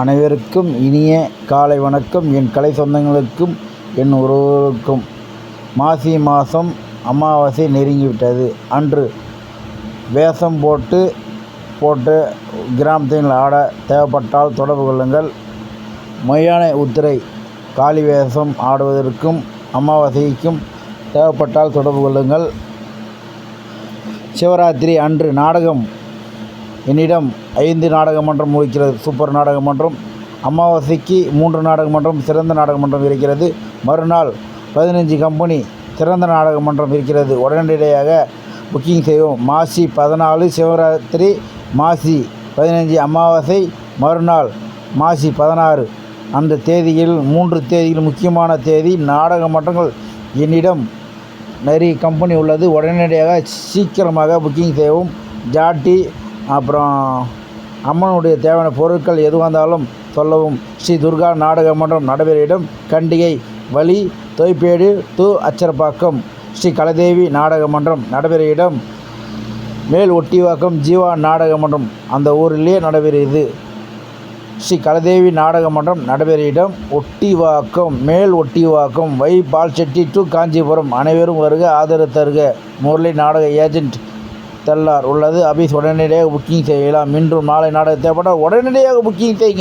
அனைவருக்கும் இனிய காலை வணக்கம். என் கலை சொந்தங்களுக்கும் என் உறவுகளுக்கும். மாசி மாதம் அமாவாசை நெருங்கிவிட்டது. அன்று வேஷம் போட்டு போட்டு கிராமத்தில் ஆட தேவைப்பட்டால் தொடர்பு கொள்ளுங்கள். மொய்யானை உத்திரை காளி வேஷம் ஆடுவதற்கும் அமாவாசைக்கும் தேவைப்பட்டால் தொடர்பு கொள்ளுங்கள். சிவராத்திரி அன்று நாடகம் என்னிடம் ஐந்து நாடகமன்றம் இருக்கிறது. சூப்பர் நாடகமன்றம். அமாவாசைக்கு மூன்று நாடகமன்றம் சிறந்த நாடகமன்றம் இருக்கிறது. மறுநாள் பதினஞ்சு கம்பெனி சிறந்த நாடகமன்றம் இருக்கிறது. உடனடியாக புக்கிங் செய்வோம். மாசி பதினாலு சிவராத்திரி மாசி பதினஞ்சு அமாவாசை மறுநாள் மாசி பதினாறு. அந்த தேதியில் மூன்று தேதியில் முக்கியமான தேதி நாடக மன்றங்கள் என்னிடம் நிறைய கம்பெனி உள்ளது. உடனடியாக சீக்கிரமாக புக்கிங் செய்யவும் ஜாட்டி அப்புறம் அம்மனுடைய தேவையான பொருட்கள் எதுவாக இருந்தாலும் சொல்லவும். ஸ்ரீ துர்கா நாடக மன்றம் நடைபெற இடம் கண்டிகை வழி தொய்ப்பேடு து அச்சரப்பாக்கம். ஸ்ரீ கலதேவி நாடக மன்றம் நடைபெற இடம் மேல் ஒட்டிவாக்கம் ஜீவா நாடக மன்றம் அந்த ஊரிலே நடைபெறுகிறது ஸ்ரீ கலதேவி நாடக மன்றம் நடைபெற இடம் ஒட்டிவாக்கம் மேல் ஒட்டிவாக்கம் வை பால்செட்டி டு காஞ்சிபுரம். அனைவரும் வருக ஆதரவு தருக. முரளி நாடக ஏஜென்ட் தெல்லார் உள்ளது அபிஸ் உடனடியாக புக்கிங் செய்யலாம். இன்றும் நாளை நாடக தேவைப்பட்டால் உடனடியாக புக்கிங் செய்யுங்க